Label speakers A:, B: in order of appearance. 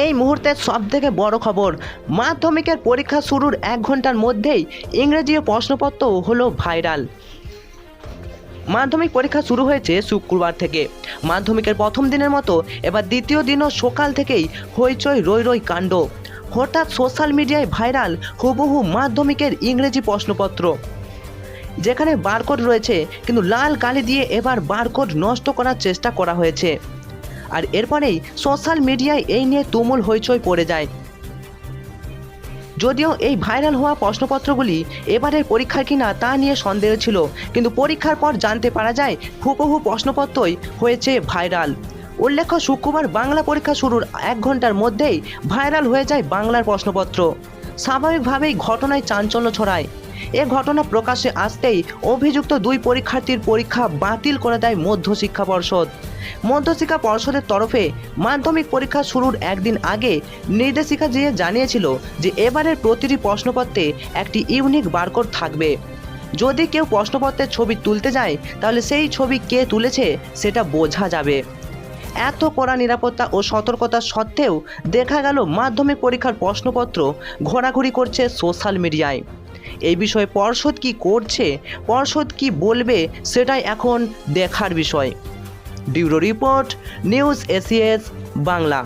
A: এই মুহূর্তের সব থেকে বড় খবর, মাধ্যমিকের পরীক্ষা শুরুর এক ঘণ্টার মধ্যেই ইংরেজি প্রশ্নপত্র হলো ভাইরাল। মাধ্যমিক পরীক্ষা শুরু হয়েছে শুক্রবার থেকে। মাধ্যমিকের প্রথম দিনের মতো এবার দ্বিতীয় দিনও সকাল থেকেই হইচই, রই রই কাণ্ড। হঠাৎ সোশ্যাল মিডিয়ায় ভাইরাল হুবহু মাধ্যমিকের ইংরেজি প্রশ্নপত্র। যেখানে বারকোড রয়েছে, কিন্তু লাল কালি দিয়ে এবার বারকোড নষ্ট করার চেষ্টা করা হয়েছে। আর এরপরেই সোশ্যাল মিডিয়ায় এই নিয়ে তুমুল হইচই পড়ে যায়। যদিও এই ভাইরাল হওয়া প্রশ্নপত্রগুলি এবারের পরীক্ষার কিনা তা নিয়ে সন্দেহ ছিল, কিন্তু পরীক্ষার পর জানতে পারা যায় হুবহু প্রশ্নপত্রই হয়েছে ভাইরাল। উল্লেখ্য, শুক্রবার বাংলা পরীক্ষা শুরুর এক ঘণ্টার মধ্যেই ভাইরাল হয়ে যায় বাংলার প্রশ্নপত্র। স্বাভাবিকভাবেই ঘটনায় চাঞ্চল্য ছড়ায়। এ ঘটনা প্রকাশ্যে আসতেই অভিযুক্ত দুই পরীক্ষার্থীর পরীক্ষা বাতিল করে দেয় মধ্যশিক্ষা পর্ষদ। মধ্যশিক্ষা পর্ষদের তরফে মাধ্যমিক পরীক্ষা শুরুর একদিন আগে নির্দেশিকা দিয়ে জানিয়েছিল যে এবারের প্রতিটি প্রশ্নপত্রে একটি ইউনিক বারকোড থাকবে। যদি কেউ প্রশ্নপত্রের ছবি তুলতে যায়, তাহলে সেই ছবি কে তুলেছে সেটা বোঝা যাবে। এত কড়া নিরাপত্তা ও সতর্কতা সত্ত্বেও দেখা গেল মাধ্যমিক পরীক্ষার প্রশ্নপত্র ঘোরাঘুরি করছে সোশ্যাল মিডিয়ায়। এই বিষয়ে পর্ষদ কি করছে, পর্ষদ কি বলবে, সেটাই এখন দেখার বিষয়। Bureau report, news ACS, Bangla.